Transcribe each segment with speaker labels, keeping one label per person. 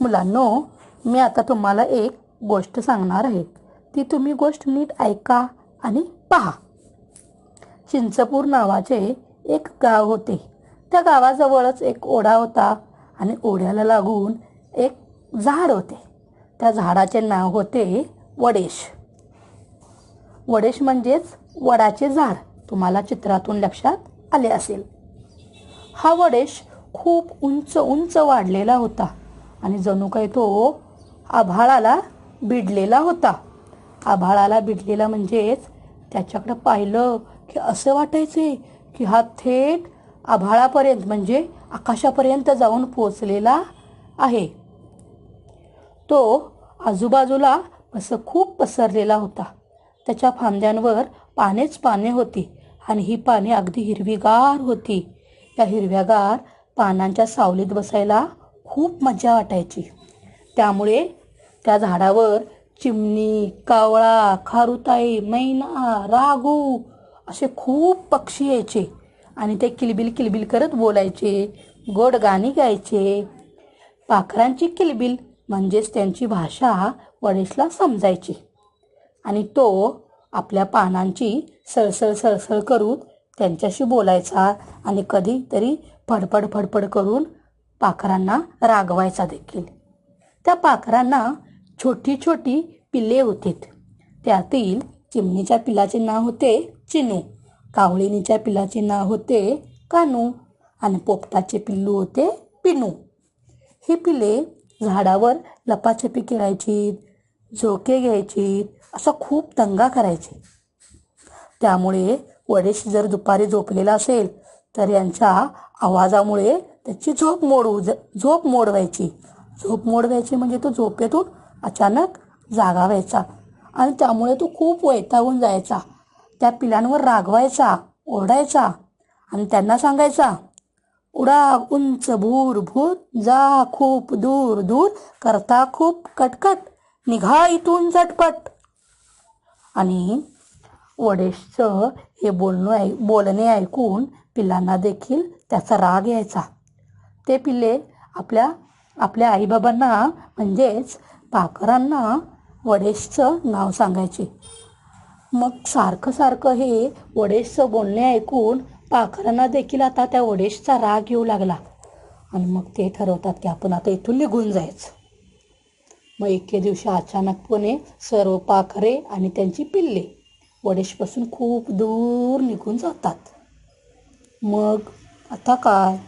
Speaker 1: मुलांनो मी आता तुम्हाला एक गोष्ट सांगणार आहे. ती तुम्ही गोष्ट नीट ऐका आणि पहा. चिंचपूर नावाचे एक गाव होते. त्या गावाजवळच एक ओढा होता आणि ओढ्याला लागून एक झाड होते. त्या झाडाचे नाव होते वडेश. वडेश म्हणजेच वडाचे झाड. तुम्हाला चित्रातून लक्षात आले असेल. हा वडेश खूप उंच उंच वाढलेला होता. आणि जणू काय तो आभाळाला भिडलेला होता. आभाळाला भिडलेला म्हणजेच त्याच्याकडं पाहिलं की असं वाटायचे की हा थेट आभाळापर्यंत म्हणजे आकाशापर्यंत जाऊन पोचलेला आहे. तो आजूबाजूला असं खूप पसरलेला होता. त्याच्या फांद्यांवर पानेच पाने होती आणि ही पाने अगदी हिरवीगार होती. या हिरव्यागार पानांच्या सावलीत बसायला खूप मजा वाटायची. त्यामुळे त्या झाडावर चिमणी कावळा खारुताई मैना रागू असे खूप पक्षी यायचे आणि ते किलबिल किलबिल करत बोलायचे गोड गाणी गायचे. पाखरांची किलबिल म्हणजेच त्यांची भाषा वडेशला समजायची आणि तो आपल्या पानांची सळसळ सळसळ करून त्यांच्याशी बोलायचा आणि कधीतरी फडफड फडफड करून पाखरांना रागवायचा देखील. त्या पाखरांना छोटी छोटी पिल्ले होती त्यातील चिमणीच्या पिलाचे नाव होते चिनू कावळीनीच्या पिलाचे नाव होते कानू आणि पोपटाचे पिल्लू होते पिनू. ही पिले झाडावर लपाछपी खेळायची झोके घ्यायची असा खूप दंगा करायची. त्यामुळे वडेश जर दुपारी झोपलेला असेल तर यांच्या आवाजामुळे त्याची झोप मोडू झोप मोड व्हायची झोप मोड व्हायची म्हणजे तो झोपेतून अचानक जागा व्हायचा. आणि त्यामुळे तो खूप वैतागून जायचा. त्या पिलांवर रागवायचा ओरडायचा. आणि त्यांना सांगायचा उडा उंच भूर भूर जा खूप दूर दूर करता खूप कटकट निघा इथून झटपट. आणि वडेशचं हे बोलणं ऐ बोलणे ऐकून पिलांना देखील त्याचा राग यायचा. ते पिल्ले आपल्या आपल्या आईबाबांना म्हणजेच पाखरांना वडेशचं नाव सांगायचे. मग सारखं सारखं हे वडेशचं बोलणे ऐकून पाखरांना देखील आता त्या वडेशचा राग येऊ लागला. आणि मग ते ठरवतात की आपण आता इथून निघून जायचं. मग एके दिवशी अचानकपणे सर्व पाखरे आणि त्यांची पिल्ले वडेशपासून खूप दूर निघून जातात. मग आता काय?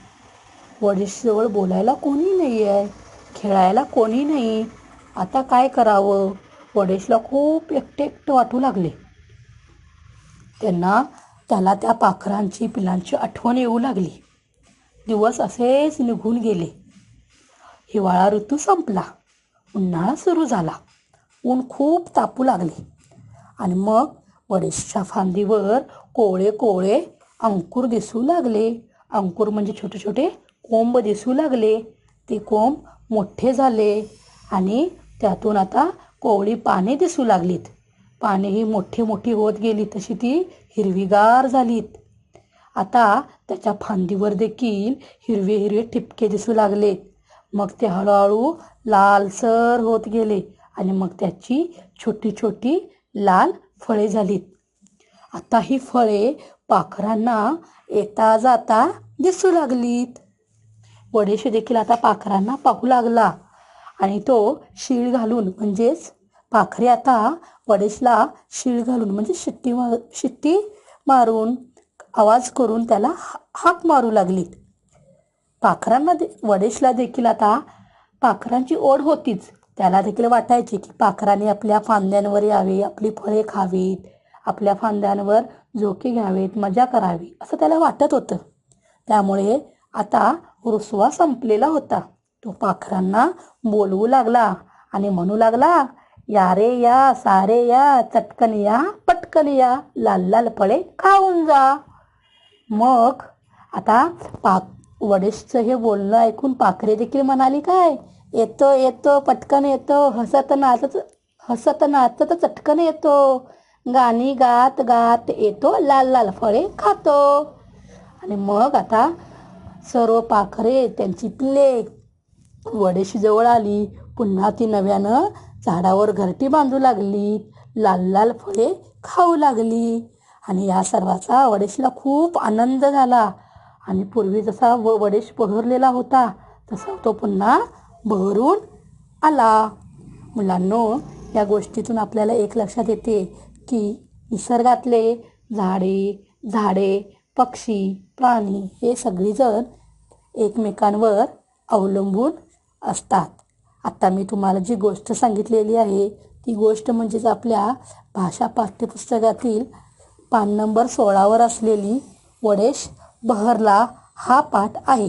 Speaker 1: वडेशजवळ बोलायला कोणी नाही आहे खेळायला कोणी नाही. आता काय करावं? वडेशला खूप एकटे एकटं वाटू लागले. त्यांना त्याला त्या पाखरांची पिलांची आठवण येऊ लागली. दिवस असेच निघून गेले. हिवाळा ऋतू संपला. उन्हाळा सुरू झाला. ऊन खूप तापू लागले. आणि मग वडेशच्या फांदीवर कोवळे कोवळे अंकुर दिसू लागले. अंकुर म्हणजे छोटे छोटे कोंब दिसू लागले. ते कोंब मोठे झाले आणि त्यातून आता कोवळी पाने दिसू लागलीत. पाने ही मोठी मोठी होत गेली तशी ती हिरवीगार झालीत. आता त्याच्या फांदीवर देखील हिरवे हिरवे ठिपके दिसू लागले. मग ते हळूहळू लालसर होत गेले आणि मग त्याची छोटी छोटी लाल फळे झालीत. आता ही फळे पाखरांना येता जाता दिसू लागलीत. वडेशी देखील आता पाखरांना पाहू लागला. आणि तो शीळ घालून म्हणजेच पाखरे आता वडेशला शीळ घालून म्हणजे शिट्टी मार शिट्टी मारून आवाज करून त्याला हा- हाक मारू लागलीत पाखरांना दे वडेशला देखील आता पाखरांची ओढ होतीच. त्याला देखील वाटायचे की पाखरांनी आपल्या फांद्यांवर यावे आपली फळे खावीत आपल्या फांद्यांवर झोके घ्यावेत मजा करावी असं त्याला वाटत होतं. त्यामुळे आता रुसवा संपलेला होता. तो पाखरांना बोलवू लागला आणि म्हणू लागला या रे या सारे या चटकन या पटकन या लाल लाल फळे खाऊन जा. मग आता पाक वडेशचं हे बोलणं ऐकून पाखरे देखील म्हणाली काय? येतो येतो पटकन येतो हसत नाचत हसत नाचत चटकन येतो. गाणी गात गात येतो लाल लाल फळे खातो. आणि मग आता सर्व पाखरे त्यांची पिल्ले वडेशी जवळ आली. पुन्हा ती नव्यानं झाडावर घरटी बांधू लागली. लाल लाल फळे खाऊ लागली. आणि या सर्वाचा वडेशीला खूप आनंद झाला. आणि पूर्वी जसा व वडेश बहरलेला होता तसा तो पुन्हा बहरून आला. मुलांनो या गोष्टीतून आपल्याला एक लक्षात येते की निसर्गातले झाडे झाडे पक्षी प्राणी हे सगळीजण एकमेकांवर अवलंबून असतात. आत्ता मी तुम्हाला जी गोष्ट सांगितलेली आहे ती गोष्ट म्हणजेच आपल्या भाषा पाठ्यपुस्तकातील पान नंबर सोळावर असलेली वडेश बहरला हा पाठ आहे.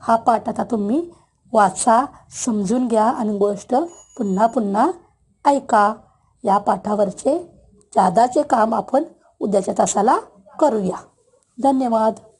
Speaker 1: हा पाठ आता तुम्ही वाचा समजून घ्या आणि गोष्ट पुन्हा पुन्हा ऐका. या पाठावरचे जादाचे काम आपण उद्याच्या तासाला करूया. धन्यवाद.